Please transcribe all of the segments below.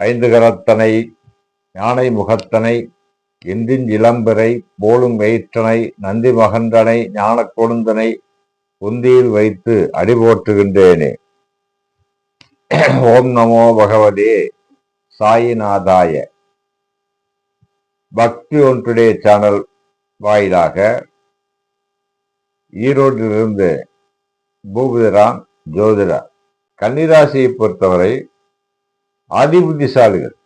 ஐந்து கரத்தனை யானை முகத்தனை இன்றின் இளம்பிறை போலும் வயிற்றனை நந்தி மகன்றனை ஞான கொழுந்தனை உந்தியில் வைத்து அடிபோற்றுகின்றேனே. ஓம் நமோ பகவதே சாயிநாதாய. பக்தி ஒன்றுடைய சேனல் வாயிலாக ஈரோட்டிலிருந்து பூபதிராம் ஜோதிடா. கன்னிராசியை பொறுத்தவரை ஆதிபுத்திசாலிகள்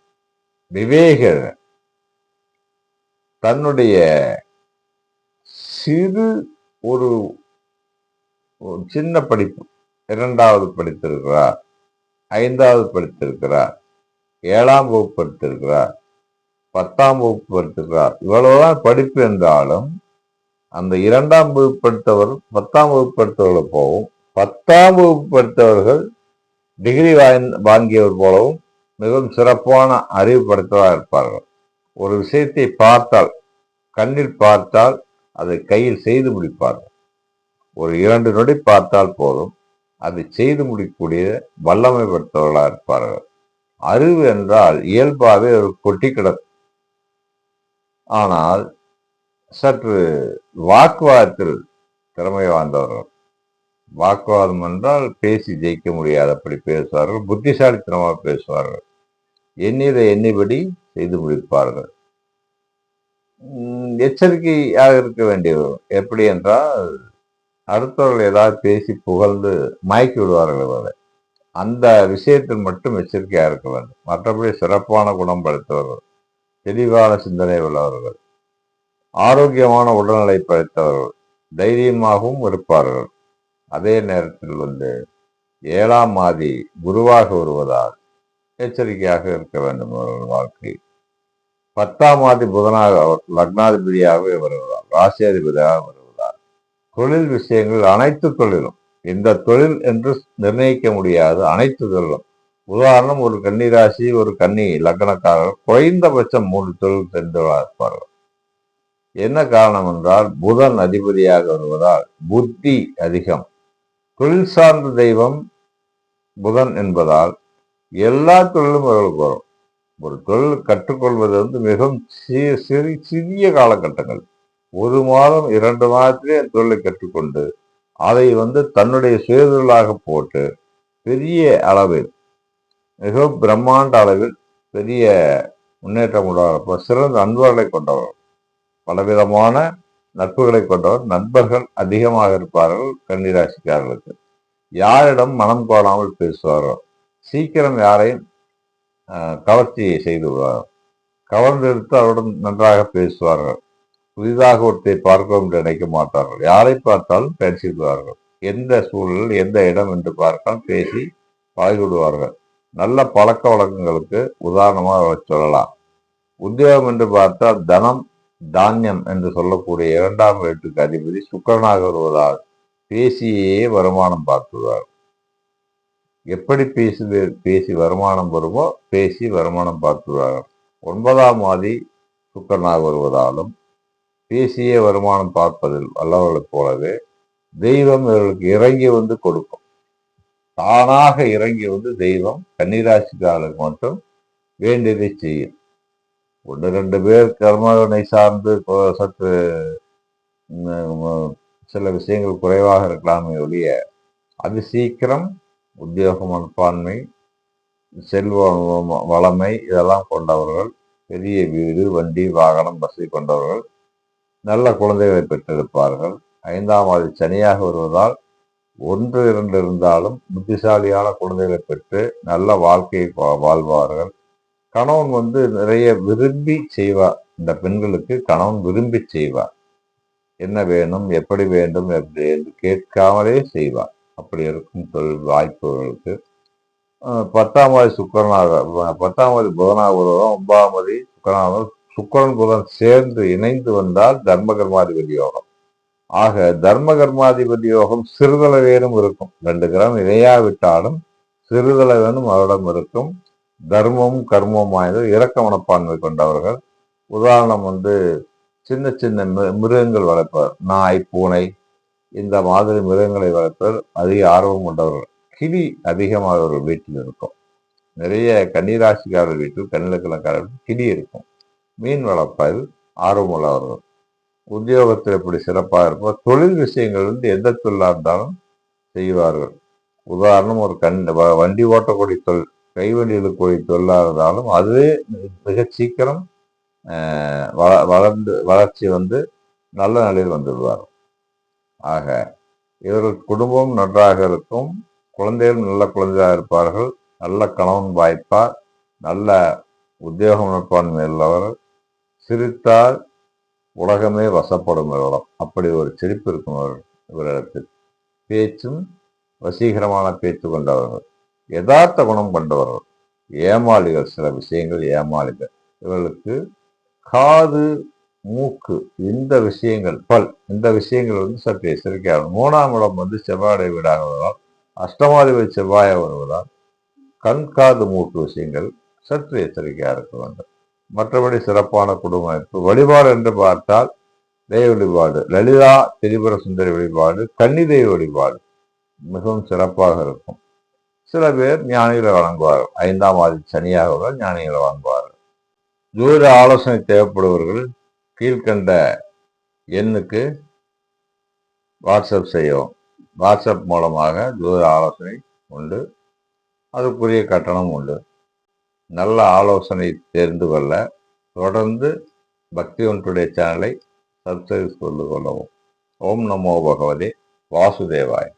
விவேகர் தன்னுடைய சிறு ஒரு சின்ன படிப்பு இரண்டாவது படித்திருக்கிறார் ஐந்தாவது படித்திருக்கிறார் ஏழாம் வகுப்பு படித்திருக்கிறார் பத்தாம் வகுப்பு படித்திருக்கிறார். இவ்வளவுதான் படிப்பு என்றாலும் அந்த இரண்டாம் வகுப்பு படித்தவர் பத்தாம் வகுப்பு படித்தவர்களை போகவும் பத்தாம் வகுப்பு படித்தவர்கள் டிகிரி வாங்கியவர் போலவும் மிகவும் சிறப்பான அறிவு இருப்பார்கள். ஒரு விஷயத்தை பார்த்தால் கண்ணில் பார்த்தால் அதை கையில் செய்து முடிப்பார்கள். ஒரு இரண்டு நொடி பார்த்தால் போதும் அதை செய்து முடிக்கக்கூடிய வல்லமை படுத்தவர்களாக இருப்பார்கள். அறிவு என்றால் இயல்பாகவே ஒரு கொட்டி கிடக்கும். ஆனால் சற்று வாக்குவாதத்தில் திறமை வாய்ந்தவர்கள். வாக்குவாதம் என்றால் பேசி ஜெயிக்க முடியாதபடி பேசுவார்கள் புத்திசாலித்தனமாக பேசுவார்கள். எண்ணியதை எண்ணிபடி செய்து முடிப்பார்கள். எச்சரிக்கையாக இருக்க வேண்டியவர் எப்படி என்றால் அடுத்தவர்கள் ஏதாவது பேசி புகழ்ந்து மயக்கி விடுவார்கள் அவரை அந்த விஷயத்தில் மட்டும் எச்சரிக்கையாக இருக்க வேண்டும். மற்றபடி சிறப்பான குணம் படைத்தவர்கள் தெளிவான சிந்தனை உள்ளவர்கள் ஆரோக்கியமான உடல்நிலை படைத்தவர்கள் தைரியமாகவும் இருப்பார்கள். அதே நேரத்தில் வந்து ஏழாம் மாதி குருவாக வருவதால் எச்சரிக்கையாக இருக்க வேண்டும் அவர்கள் வாழ்க்கை. பத்தாம் ஆதி புதனாக அவர் லக்னாதிபதியாகவே வருவதால் ராசியாதிபதியாக வருவதால் தொழில் விஷயங்கள் அனைத்து தொழிலும் இந்த தொழில் என்று நிர்ணயிக்க முடியாது அனைத்து தொழிலும். உதாரணம் ஒரு கன்னி ராசி ஒரு கன்னி லக்னக்காரர் குறைந்தபட்சம் மூன்று தொழில் தெரிந்தவர்களாக இருப்பார்கள் என்ன காரணம் என்றால் புதன் அதிபதியாக வருவதால் புத்தி அதிகம். தொழில் சார்ந்த தெய்வம் புதன் என்பதால் எல்லா தொழிலும் அவர்களுக்கு வரும். ஒரு தொழில் கற்றுக்கொள்வது வந்து மிகவும் சிறு சிறிய காலகட்டங்கள். ஒரு மாதம் இரண்டு மாதத்திலே தொழிலை கற்றுக்கொண்டு அதை வந்து தன்னுடைய சுயதொழிலாக போட்டு பெரிய அளவில் மிகவும் பிரம்மாண்ட அளவில் பெரிய முன்னேற்றம் உள்ளவர் சிறந்த அன்பர்களை கொண்டவர் பலவிதமான நட்புகளை கொண்டவர் நண்பர்கள் அதிகமாக இருப்பார்கள் கன்னிராசிக்காரர்களுக்கு. யாரிடம் மனம் கோடாமல் பேசுவாரோ சீக்கிரம் யாரையும் கவர்ச்சி செய்து விடுவார் கவர்ந்தெடுத்து அவருடன் நன்றாக பேசுவார்கள். புதிதாக ஒருத்தை பார்க்கவும் நினைக்க மாட்டார்கள். யாரை பார்த்தாலும் பேசிவிடுவார்கள் எந்த சூழல் எந்த இடம் என்று பார்த்தால் பேசி பழகிவிடுவார்கள் நல்ல பழக்க வழக்கங்களுக்கு உதாரணமாக சொல்லலாம். உத்தியோகம் என்று பார்த்தால் தனம் தானியம் என்று சொல்லக்கூடிய இரண்டாம் வீட்டுக்கு அதிபதி சுக்கரனாக வருவதால் பேசியே வருமானம் பார்த்துவார் எப்படி பேசி பேசி வருமானம் வருமோ பேசி வருமானம் பார்த்துவார் ஒன்பதாம் மாதி சுக்கரனாக வருவதாலும் பேசியே வருமானம் பார்ப்பதில் வல்லவர்களைப் போலவே தெய்வம் இவர்களுக்கு இறங்கி வந்து கொடுக்கும். தானாக இறங்கி வந்து தெய்வம் கன்னிராசிக்காரர்களுக்கு மட்டும் வேண்டியதை செய்யும். ஒன்று ரெண்டு பேர் கர்மனை சார்ந்து சற்று சில விஷயங்கள் குறைவாக இருக்கலாமே ஒழிய அது சீக்கிரம் உத்தியோக மனப்பான்மை செல்வ வளமை இதெல்லாம் கொண்டவர்கள் பெரிய வீடு வண்டி வாகனம் வசதி கொண்டவர்கள் நல்ல குழந்தைகளை பெற்றிருப்பார்கள். ஐந்தாம் ஆண்டு சனியாக வருவதால் ஒன்று இரண்டு இருந்தாலும் புத்திசாலியான குழந்தைகளை பெற்று நல்ல வாழ்க்கையை வாழ்வார்கள். கணவன் வந்து நிறைய விரும்பி செய்வார் இந்த பெண்களுக்கு கணவன் விரும்பி செய்வார். என்ன வேணும் எப்படி வேண்டும் என்று கேட்காமலே செய்வார். அப்படி இருக்கும் தொழில் வாய்ப்புகளுக்கு பத்தாம் சுக்கரனாக பத்தாம் புதனாக வருவதும் ஒன்பதாம் சுக்கரனாக சுக்கரன் புதன் சேர்ந்து இணைந்து வந்தால் தர்ம கர்மாதிபதி யோகம். ஆக தர்ம கர்மாதிபதி யோகம் சிறுதளவேனும் இருக்கும். ரெண்டு கிராம் இணையாவிட்டாலும் சிறுதளவேனும் அவரிடம் இருக்கும். தர்மமும் கர்மமும் வாய்ந்த இறக்க மனப்பான்மை கொண்டவர்கள். உதாரணம் வந்து சின்ன சின்ன மிருகங்கள் வளர்ப்பார் நாய் பூனை இந்த மாதிரி மிருகங்களை வளர்ப்பதில் அதிக ஆர்வம் கொண்டவர்கள். கிளி அதிகமாக ஒரு வீட்டில் இருக்கும். நிறைய கன்னிராசிக்காரர் வீட்டில் கண்ணிலக்கணக்காரர் கிளி இருக்கும். மீன் வளர்ப்பதில் ஆர்வமுள்ளவர்கள் உத்தியோகத்தில் எப்படி சிறப்பாக இருப்போம் தொழில் விஷயங்கள் வந்து எந்த தொழிலாக இருந்தாலும் செய்வார்கள். உதாரணம் ஒரு கண் வண்டி ஓட்டக்கூடிய தொழில் கைவண்டி இழுக்கக்கூடிய தொழிலாக இருந்தாலும் அதுவே மிக சீக்கிரம் வள வளர்ந்து வளர்ச்சி வந்து நல்ல நிலையில் வந்துடுவார்கள் ஆக இவர்கள் குடும்பம் நன்றாக இருக்கும் குழந்தைகள் நல்ல குழந்தையாக இருப்பார்கள் நல்ல கணவன் வாய்ப்பார் நல்ல உத்தியோக மனப்பான்மை உள்ளவர் சிரித்தால் உலகமே வசப்படும் இவரிடம் அப்படி ஒரு சிரிப்பு இருக்கும் இவரிடத்தில். பேச்சும் வசீகரமான பேச்சு கொண்டவர்கள் யதார்த்த குணம் கொண்டவர்கள். ஏமாளிகள் சில விஷயங்கள் ஏமாளிகள். இவர்களுக்கு காது மூக்கு இந்த விஷயங்கள் பல் இந்த விஷயங்கள் வந்து சற்று எச்சரிக்கையாக மூணாம் இடம் வந்து செவ்வாடை வீடாகுவதால் அஷ்டமாதிபதி செவ்வாய வருவதால் கண் காது மூக்கு விஷயங்கள் சற்று எச்சரிக்கையாக இருக்க வேண்டும். மற்றபடி சிறப்பான குடும்ப அமைப்பு. வழிபாடு என்று பார்த்தால் தெய்வ வழிபாடு. லலிதா திரிபுர சுந்தரி வழிபாடு கன்னிதெய்வ வழிபாடு மிகவும் சிறப்பாக இருக்கும். சில பேர் ஞானிகளை வழங்குவார்கள் ஐந்தாம் ஆதி சனியாக ஞானிகளை வழங்குவார்கள் ஜோதிட ஆலோசனை தேவைப்படுபவர்கள் கீழ்கண்ட எண்ணுக்கு வாட்ஸ்அப் செய்யவும் வாட்ஸ்அப் மூலமாக ஜோதிட ஆலோசனை உண்டு. அதுக்குரிய கட்டணம் உண்டு. நல்ல ஆலோசனை தெரிந்து கொள்ள தொடர்ந்து பக்தி ஒன்றுடைய சேனலை சப்ஸ்கிரைப் கொண்டு கொள்ளவும். ஓம் நமோ பகவதே. வாசுதேவாய்.